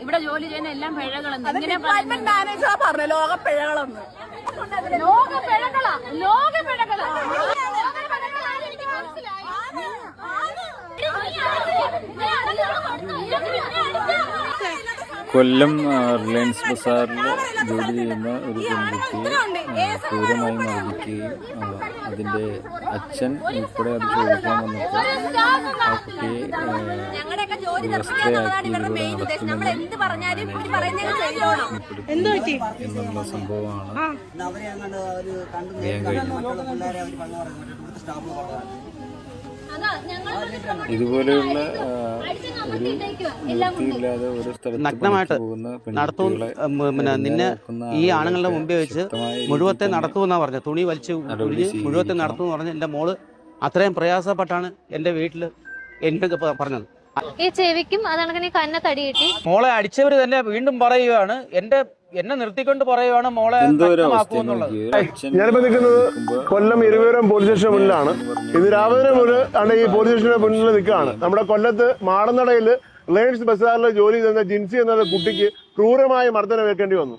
ഇവിടെ ജോലി ചെയ്യുന്ന എല്ലാം പിഴകളെന്ന് ഇങ്ങനെ ഡിപ്പാർട്ട്മെന്റ് മാനേജർ പറഞ്ഞു ലോക പിഴകളെന്ന് ലോക പിഴകളാ ലോക പിഴകളാ കൊല്ലം റിലയൻസ് ബസാറിൽ ജോലി ചെയ്യുന്ന ഒരു പെൺകുട്ടിയെ ക്രൂരമായി മർദ്ദിക്കുകയും അതിന്റെ അച്ഛൻ ഉൾപ്പെടെ അത് ചോദിക്കാൻ വന്നപ്പോൾ ആ കുട്ടിയെ പറയുന്നത് ചെയ്തോണം എന്നുള്ള സംഭവമാണ് അറിയാൻ കഴിഞ്ഞത് ഇതുപോലെയുള്ള നഗ്നമായിട്ട് നടത്തും പിന്നെ നിന്നെ ഈ ആണുങ്ങളുടെ മുമ്പേ വെച്ച് മുഴുവത്തെ നടത്തുമെന്നാണ് നടത്തുമെന്നാ പറഞ്ഞത്. തുണി വലിച്ച് ഉരിഞ്ഞ് മുഴുവത്തെ. നടത്തുമെന്ന് പറഞ്ഞ് എന്റെ മോൾ അത്രയും പ്രയാസപ്പെട്ടാണ് എന്റെ വീട്ടിൽ എന്നോട് പറഞ്ഞത്. ഈ ചെവിക്കും അതാണ് കന്നെ തടി കിട്ടി. മോളെ അടിച്ചവര് തന്നെ വീണ്ടും പറയുകയാണ് എന്റെ എന്നെ നിർത്തിക്കൊണ്ട് പറയുവാണ് മോളെ ഞാനിപ്പോ നിൽക്കുന്നത് കൊല്ലം ഇരുവേരം പോലീസ് സ്റ്റേഷൻ മുന്നിലാണ്. ഇത് രാവിലെ മുതൽ ആണ് ഈ പോലീസ് സ്റ്റേഷന്റെ മുന്നിൽ നിൽക്കുകയാണ്. നമ്മുടെ കൊല്ലത്ത് മാടനടയിൽ റിലയൻസ് ബസാറിൽ ജോലി ചെയ്യുന്ന ജിൻസി എന്ന കുട്ടിക്ക് ക്രൂരമായ മർദ്ദനം ഏൽക്കേണ്ടി വന്നു.